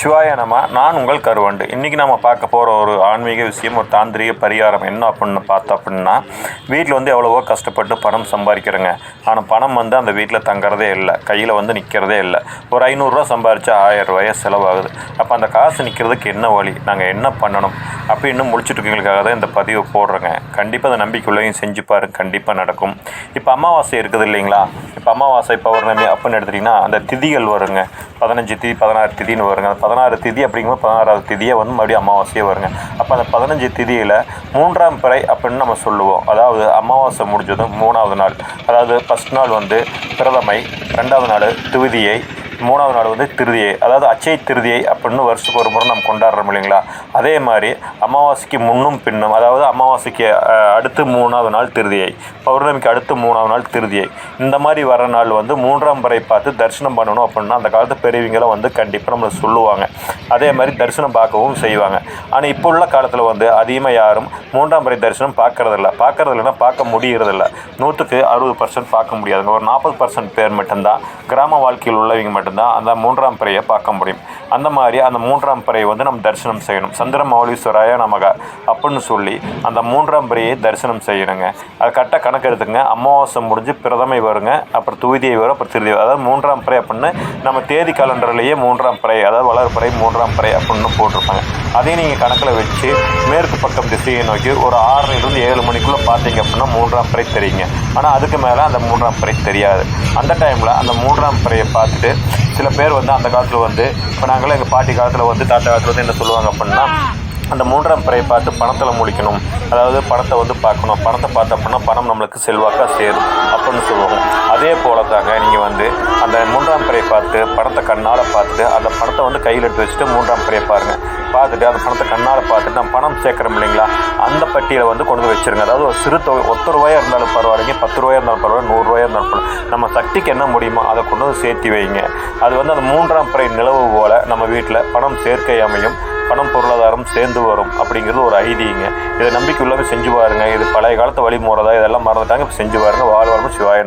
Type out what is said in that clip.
சிவாய நம நான் உங்கள் கருவண்டு. இன்றைக்கி நம்ம பார்க்க போகிற ஒரு ஆன்மீக விஷயம் ஒரு தாந்திரிக பரிகாரம். என்ன அப்படின்னு பார்த்தோம் அப்படின்னா வீட்டில் வந்து எவ்வளவோ கஷ்டப்பட்டு பணம் சம்பாதிக்கிறோங்க ஆனால் பணம் வந்து அந்த வீட்டில் தங்குறதே இல்லை. கையில் வந்து நிற்கிறதே இல்லை. ஒரு ஐநூறுரூவா சம்பாரிச்சா ஆயிரம் ரூபாய் செலவாகுது. அப்போ அந்த காசு நிற்கிறதுக்கு என்ன வழி? நாங்கள் என்ன பண்ணணும்? அப்படின்னு முடிச்சுட்டு இருக்கவங்களுக்காக தான் இந்த பதிவு போடுறேங்க. கண்டிப்பாக அந்த நம்பிக்கை செஞ்சு பாருங்க. கண்டிப்பாக நடக்கும். இப்போ அமாவாசை இருக்குது இல்லைங்களா? இப்போ அமாவாசை பௌர்ணமி அப்படின்னு எடுத்துட்டிங்கன்னா அந்த திதிகள் வருங்க. பதினஞ்சு திதி பதினாறு திதின்னு வருங்க. அந்த பதினாறு திதி அப்படிங்கும்போது பதினாறாவது திதியை வந்து மறுபடியும் அமாவாசையே வருங்க. அப்போ அந்த பதினஞ்சு திதியில் மூன்றாம் பிறை அப்படின்னு நம்ம சொல்லுவோம். அதாவது அமாவாசை முடிஞ்சதும் மூணாவது நாள். அதாவது ஃபஸ்ட் நாள் வந்து பிரதமை ரெண்டாவது நாள் துவிதியை மூணாவது நாள் வந்து திருதியை அதாவது அச்சை திருதியை அப்படின்னு வருஷத்துக்கு ஒரு முறை நம்ம கொண்டாடுறோம் இல்லைங்களா? அதே மாதிரி அமாவாசைக்கு முன்னும் பின்னும் அதாவது அமாவாசைக்கு அடுத்து மூணாவது நாள் திருதியை பௌர்ணமிக்கு அடுத்து மூணாவது நாள் திருதியை இந்த மாதிரி வர நாள் வந்து மூன்றாம் பிறை பார்த்து தரிசனம் பண்ணணும் அப்படின்னா அந்த காலத்து பெரியவங்களும் வந்து கண்டிப்பாக நம்மளை சொல்லுவாங்க. அதே மாதிரி தரிசனம் பார்க்கவும் செய்வாங்க. ஆனால் இப்போ உள்ள காலத்தில் வந்து அதிகமாக யாரும் மூன்றாம் வரை தரிசனம் பார்க்கறதில்ல. பார்க்கறது பார்க்க முடியறதில்ல. நூற்றுக்கு அறுபது பர்சன்ட் பார்க்க முடியாதுங்க. ஒரு நாற்பது பர்சன்ட் பேர் மட்டும்தான் கிராம வாழ்க்கையில் உள்ளவங்க மட்டும் மட்டும்தான் அந்த மூன்றாம் பிறையை பார்க்க முடியும். அந்த மாதிரி அந்த மூன்றாம் பிறையை வந்து நம்ம தரிசனம் செய்யணும். சந்திர மௌலீஸ்வராய நமக அப்படின்னு சொல்லி அந்த மூன்றாம் பிறையை தரிசனம் செய்யணுங்க. அது கரெக்டாக கணக்கு எடுத்துங்க அமாவாசை முடிஞ்சு பிரதமை வருங்க. அப்புறம் துவிதியை வரும் அப்புறம் திருதி அதாவது மூன்றாம் பிறை அப்படின்னு நம்ம தேதி காலண்டர்லேயே மூன்றாம் பிறை அதாவது வளர்பிறை மூன்றாம் பிறை அப்படின்னு போட்டிருப்பாங்க. அதையும் நீங்கள் கணக்கில் வச்சு மேற்கு பக்கம் திசையை நோக்கி ஒரு ஆறிலிருந்து ஏழு மணிக்குள்ளே பார்த்தீங்க அப்படின்னா மூன்றாம் பிறை தெரியுங்க. ஆனால் அதுக்கு மேலே அந்த மூன்றாம் பிறை தெரியாது. அந்த டைமில் அந்த மூன்றாம் பிறையை பார்த்துட்டு சில பேர் வந்து அந்த காலத்தில் வந்து இப்போ நாங்களாம் எங்கள் பாட்டி காலத்தில் வந்து தாத்தா காலத்தில் வந்து என்ன சொல்லுவாங்க அப்படின்னா அந்த மூன்றாம் பிறையை பார்த்து பணத்தில் முழிக்கணும். அதாவது பணத்தை வந்து பார்க்கணும். பணத்தை பார்த்த அப்படின்னா பணம் நம்மளுக்கு செல்வாக்காக சேரும். அப்படின்னு சொல்லுவோம் அதே போல தாங்க நீங்கள் வந்து அந்த மூன்றாம் பிறையை பார்த்து பணத்தை கண்ணால் பார்த்துட்டு அந்த பணத்தை வந்து கையில் எடுத்து வச்சுட்டு மூன்றாம் பிறையை பாருங்கள் பார்த்துட்டு அந்த பணத்தை கண்ணால் பார்த்துட்டு நம்ம பணம் சேர்க்குறோம் இல்லைங்களா? அந்த பட்டியலை வந்து கொண்டு வந்து வச்சிருங்க. அதாவது ஒரு சிறு தொகை ஒத்த ரூபாயாக இருந்தாலும் பரவாயில்லைங்க. பத்து ரூபாயாக இருந்தாலும் பரவாயில்ல நூறுரூவாயாக இருந்தாலும் பரவாயில்ல. நம்ம சக்திக்கு என்ன முடியுமோ அதை கொண்டு வந்து சேர்த்தி வைங்க. அது வந்து அந்த மூன்றாம் பிறை நிலவு போல் நம்ம வீட்டில் பணம் சேர்க்கை அமையும். பணம் பொருளாதார எல்லாரும் சேர்ந்து வரும் அப்படிங்கிறது ஒரு ஐதீங்க இதை நம்பிக்கை உள்ளவங்க செஞ்சு பாருங்க. இது பழைய காலத்து வழிமுறை தான் இதெல்லாம் மறந்துட்டாங்க. இப்போ செஞ்சு பாருங்க. வாழ்வாரம் சிவாய